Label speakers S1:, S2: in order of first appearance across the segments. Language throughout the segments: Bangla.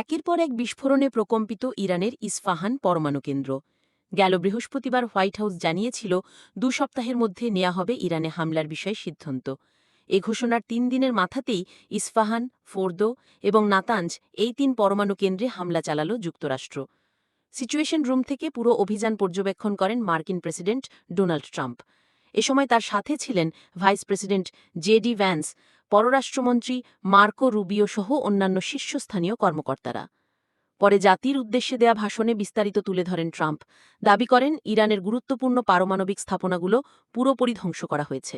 S1: একের পর এক বিস্ফোরণে প্রকম্পিত ইরানের ইস্ফাহান পরমাণু কেন্দ্র। গেল বৃহস্পতিবার হোয়াইট হাউস জানিয়েছিল, দু সপ্তাহের মধ্যে নেওয়া হবে ইরানে হামলার বিষয়ে সিদ্ধান্ত। এ ঘোষণার তিন দিনের মাথাতেই ইস্ফাহান, ফোর্দো এবং নাতাঞ্জ এই তিন পরমাণু কেন্দ্রে হামলা চালাল যুক্তরাষ্ট্র। সিচুয়েশন রুম থেকে পুরো অভিযান পর্যবেক্ষণ করেন মার্কিন প্রেসিডেন্ট ডোনাল্ড ট্রাম্প। এ সময় তার সাথে ছিলেন ভাইস প্রেসিডেন্ট জেডি ভ্যান্স পররাষ্ট্রমন্ত্রী মার্কো রুবিও সহ অন্যান্য শীর্ষস্থানীয় কর্মকর্তারা। পরে জাতির উদ্দেশ্যে দেয়া ভাষণে বিস্তারিত তুলে ধরেন ট্রাম্প। দাবি করেন, ইরানের গুরুত্বপূর্ণ পারমাণবিক স্থাপনাগুলো পুরোপুরি ধ্বংস করা হয়েছে।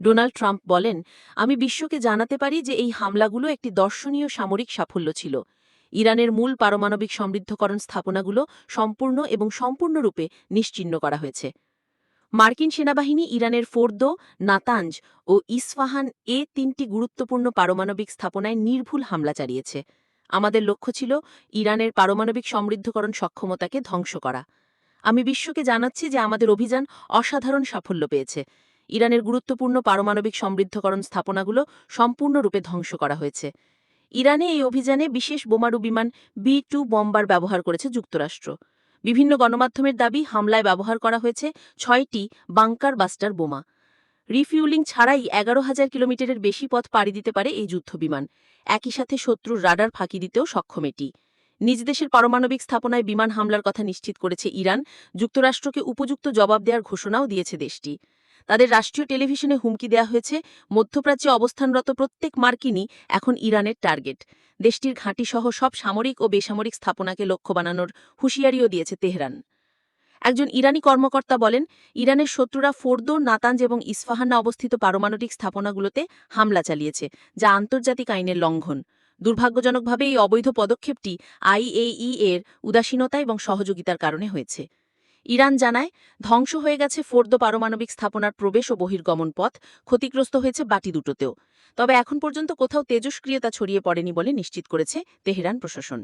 S1: ডোনাল্ড ট্রাম্প বলেন, আমি বিশ্বকে জানাতে পারি যে এই হামলাগুলো একটি দর্শনীয় সামরিক সাফল্য ছিল। ইরানের মূল পারমাণবিক সমৃদ্ধকরণ স্থাপনাগুলো সম্পূর্ণ এবং সম্পূর্ণরূপে নিশ্চিহ্ন করা হয়েছে। মার্কিন সেনাবাহিনী, ইরানের ফোর্দো, নাতাঞ্জ ও ইসফাহান এ তিনটি গুরুত্বপূর্ণ পারমাণবিক স্থাপনায় নির্ভুল হামলা চালিয়েছে। আমাদের লক্ষ্য ছিল ইরানের পারমাণবিক সমৃদ্ধকরণ সক্ষমতাকে ধ্বংস করা। আমি বিশ্বকে জানাচ্ছি যে আমাদের অভিযান অসাধারণ সাফল্য পেয়েছে। ইরানের গুরুত্বপূর্ণ পারমাণবিক সমৃদ্ধকরণ স্থাপনাগুলো সম্পূর্ণরূপে ধ্বংস করা হয়েছে। ইরানে এই অভিযানে বিশেষ বোমারু বিমান বি টু বম্বার ব্যবহার করেছে যুক্তরাষ্ট্র। বিভিন্ন গণমাধ্যমের দাবি হামলায় ব্যবহার করা হয়েছে ছয়টি বাংকার বাস্টার বোমা। রিফিউলিং ছাড়াই এগারো হাজার কিলোমিটারের বেশি পথ পাড়ি দিতে পারে এই যুদ্ধবিমান একই সাথে শত্রুর রাডার ফাঁকি দিতেও সক্ষম এটি। নিজ দেশের পারমাণবিক স্থাপনায় বিমান হামলার কথা নিশ্চিত করেছে ইরান। যুক্তরাষ্ট্রকে উপযুক্ত জবাব দেওয়ার ঘোষণাও দিয়েছে দেশটি। তাদের রাষ্ট্রীয় টেলিভিশনে হুমকি দেওয়া হয়েছে। মধ্যপ্রাচ্যে অবস্থানরত প্রত্যেক মার্কিনই এখন ইরানের টার্গেট। দেশটির ঘাঁটিসহ সব সামরিক ও বেসামরিক স্থাপনাকে লক্ষ্য বানানোর হুঁশিয়ারিও দিয়েছে তেহরান। একজন ইরানি কর্মকর্তা বলেন, ইরানের শত্রুরা ফোর্দো, নাতাঞ্জ এবং ইস্ফাহানে অবস্থিত পারমাণবিক স্থাপনাগুলোতে হামলা চালিয়েছে, যা আন্তর্জাতিক আইনের লঙ্ঘন। দুর্ভাগ্যজনকভাবে এই অবৈধ পদক্ষেপটি আইএই এর উদাসীনতা এবং সহযোগিতার কারণে হয়েছে। ইরান জানায়, ধ্বংস হয়ে গেছে ফোর্দ পারমাণবিক স্থাপনার প্রবেশ ও বহির্গমন পথ, ক্ষতিগ্রস্ত হয়েছে বাটি দুটোতেও। তবে এখন পর্যন্ত কোথাও তেজস্ক্রিয়তা ছড়িয়ে পড়েনি বলে নিশ্চিত করেছে তেহরান প্রশাসন।